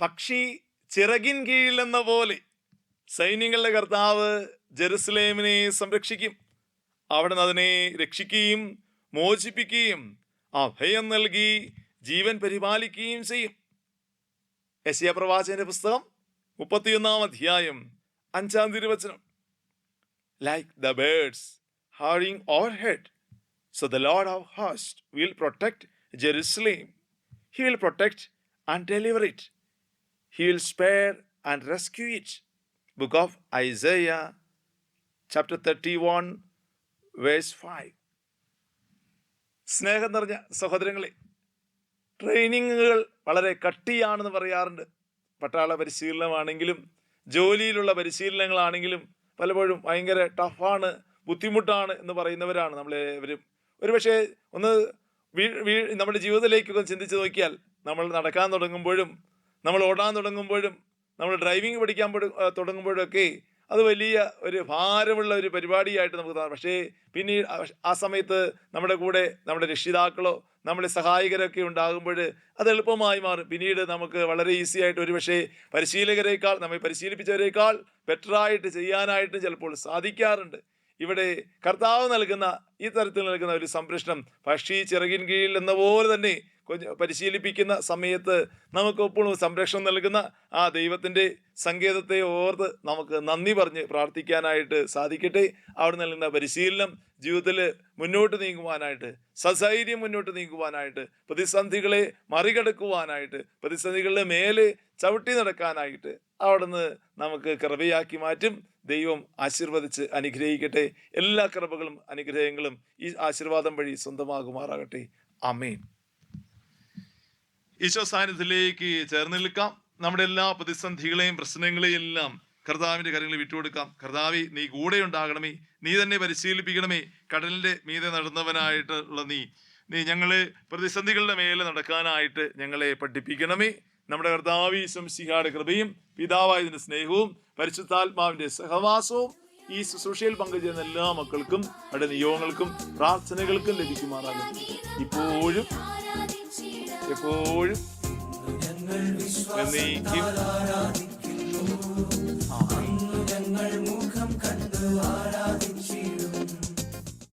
പക്ഷി ചിറകിൻ കീഴിലെന്ന പോലെ സൈന്യങ്ങളുടെ കർത്താവ് ജെറുസലേമിനെ സംരക്ഷിക്കും. അവിടുന്ന് അതിനെ രക്ഷിക്കുകയും മോചിപ്പിക്കുകയും അഭയം നൽകി ജീവൻ പരിപാലിക്കുകയും ചെയ്യും. യശയ പ്രവാചകന്റെ പുസ്തകം മുപ്പത്തിയൊന്നാം അധ്യായം അഞ്ചാം തിരുവചനം. Like the birds hovering overhead so the lord of hosts will protect Jerusalem he will protect and deliver it will spare and rescue it book of Isaiah chapter thirty one verse five സ്നേഹം നിറഞ്ഞ സഹോദരങ്ങളെ ട്രെയിനിങ്ങുകൾ വളരെ കട്ടിയാണെന്ന് പറയാറുണ്ട്. പട്ടാള പരിശീലനമാണെങ്കിലും ജോലിയിലുള്ള പരിശീലനങ്ങളാണെങ്കിലും പലപ്പോഴും ഭയങ്കര ടഫാണ് ബുദ്ധിമുട്ടാണ് എന്ന് പറയുന്നവരാണ് നമ്മളെവരും. ഒരുപക്ഷെ ഒന്ന് വീ നമ്മുടെ ജീവിതത്തിലേക്കൊക്കെ ചിന്തിച്ച് നോക്കിയാൽ നമ്മൾ നടക്കാൻ തുടങ്ങുമ്പോഴും നമ്മൾ ഓടാൻ തുടങ്ങുമ്പോഴും നമ്മൾ ഡ്രൈവിംഗ് പഠിക്കാൻ തുടങ്ങുമ്പോഴൊക്കെ അത് വലിയ ഒരു ഭാരമുള്ള ഒരു പരിപാടിയായിട്ട് നമുക്ക് തോന്നാം പക്ഷേ പിന്നീട് ആ- സമയത്ത് നമ്മുടെ കൂടെ നമ്മുടെ രക്ഷിതാക്കളോ നമ്മുടെ സഹായകരൊക്കെ ഉണ്ടാകുമ്പോൾ അത് എളുപ്പമായി മാറും. പിന്നീട് നമുക്ക് വളരെ ഈസി ആയിട്ട് ഒരു പക്ഷേ പരിശീലകരേക്കാൾ നമ്മെ പരിശീലിപ്പിച്ചവരേക്കാൾ ബെറ്ററായിട്ട് ചെയ്യാനായിട്ട് ചിലപ്പോൾ സാധിക്കാറുണ്ട്. ഇവിടെ കർത്താവ് നൽകുന്ന ഈ തരത്തിൽ നൽകുന്ന ഒരു സംരക്ഷണം പക്ഷി ചിറകിൻ കീഴിൽ എന്ന പോലെ തന്നെ പരിശീലിപ്പിക്കുന്ന സമയത്ത് നമുക്ക് എപ്പോഴും സംരക്ഷണം നൽകുന്ന ആ ദൈവത്തിന്റെ സങ്കേതത്തെ ഓർത്ത് നമുക്ക് നന്ദി പറഞ്ഞ് പ്രാർത്ഥിക്കാനായിട്ട് സാധിക്കട്ടെ. അവിടെ നൽകുന്ന പരിശീലനം ജീവിതത്തിൽ മുന്നോട്ട് നീങ്ങുവാനായിട്ട് സധൈര്യം മുന്നോട്ട് നീങ്ങുവാനായിട്ട് പ്രതിസന്ധികളെ മറികടക്കുവാനായിട്ട് പ്രതിസന്ധികളുടെ മേലെ ചവിട്ടി നടക്കാനായിട്ട് അവിടുന്ന് നമുക്ക് കൃപയാക്കി മാറ്റും. ദൈവം ആശീർവദിച്ച് അനുഗ്രഹിക്കട്ടെ. എല്ലാ കൃപകളും അനുഗ്രഹങ്ങളും ഈ ആശീർവാദം വഴി സ്വന്തമാകുമാറാകട്ടെ. അമേൻ ഈശോ സാന്നിധ്യത്തിലേക്ക് ചേർന്ന് നിൽക്കാം. നമ്മുടെ എല്ലാ പ്രതിസന്ധികളെയും പ്രശ്നങ്ങളെയും എല്ലാം കർത്താവിന്റെ കാര്യങ്ങളിൽ വിട്ടുകൊടുക്കാം. കർത്താവി നീ കൂടെ ഉണ്ടാകണമേ നീ തന്നെ പരിശീലിപ്പിക്കണമേ. കടലിന്റെ മീതെ നടന്നവനായിട്ടുള്ള നീ. നീ ഞങ്ങളെ പ്രതിസന്ധികളുടെ മേലെ നടക്കാനായിട്ട് ഞങ്ങളെ പഠിപ്പിക്കണമേ. നമ്മുടെ കർത്താവി ശംസിഹായുടെ കൃപയും പിതാവായതിന്റെ സ്നേഹവും പരിശുദ്ധാത്മാവിന്റെ സഹവാസവും ഈ ശുശ്രൂഷയിൽ പങ്കുചേരുന്ന എല്ലാ മക്കൾക്കും അവരുടെ നിയോഗങ്ങൾക്കും പ്രാർത്ഥനകൾക്കും ലഭിക്കുമാറാകട്ടെ. ഇപ്പോഴും എപ്പോഴും എന്നേക്കും